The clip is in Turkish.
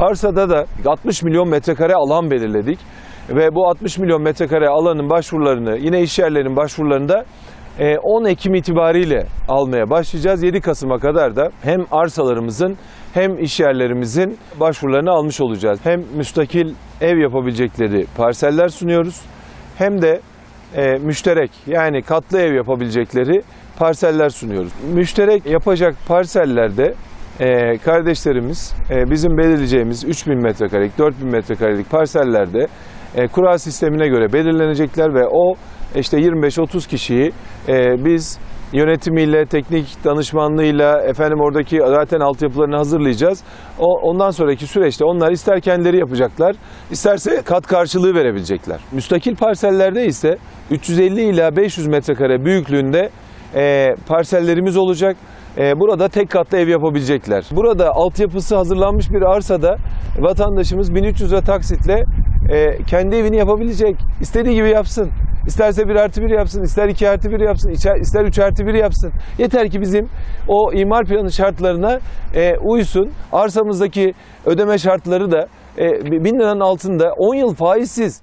Arsada da 60 milyon metrekare alan belirledik. Ve bu 60 milyon metrekare alanın başvurularını yine iş yerlerinin başvurularında e, 10 Ekim itibariyle almaya başlayacağız. 7 Kasım'a kadar da hem arsalarımızın hem iş yerlerimizin başvurularını almış olacağız. Hem müstakil ev yapabilecekleri parseller sunuyoruz hem de e, müşterek yani katlı ev yapabilecekleri parseller sunuyoruz. Müşterek yapacak parsellerde e, kardeşlerimiz e, bizim belirleyeceğimiz 3000 metrekarelik, 4000 metrekarelik parsellerde e, kura sistemine göre belirlenecekler ve o işte 25-30 kişiyi e, biz yönetimiyle, teknik danışmanlığıyla, efendim oradaki zaten altyapılarını hazırlayacağız. O, ondan sonraki süreçte onlar ister kendileri yapacaklar, isterse kat karşılığı verebilecekler. Müstakil parsellerde ise 350 ila 500 metrekare büyüklüğünde e, parsellerimiz olacak. E, burada tek katlı ev yapabilecekler. Burada altyapısı hazırlanmış bir arsada vatandaşımız 1300 lira taksitle e, kendi evini yapabilecek. İstediği gibi yapsın. İsterse bir artı bir yapsın, ister iki artı bir yapsın, içer- ister üç artı bir yapsın. Yeter ki bizim o imar planı şartlarına e, uysun. Arsamızdaki ödeme şartları da e, bin liranın altında 10 yıl faizsiz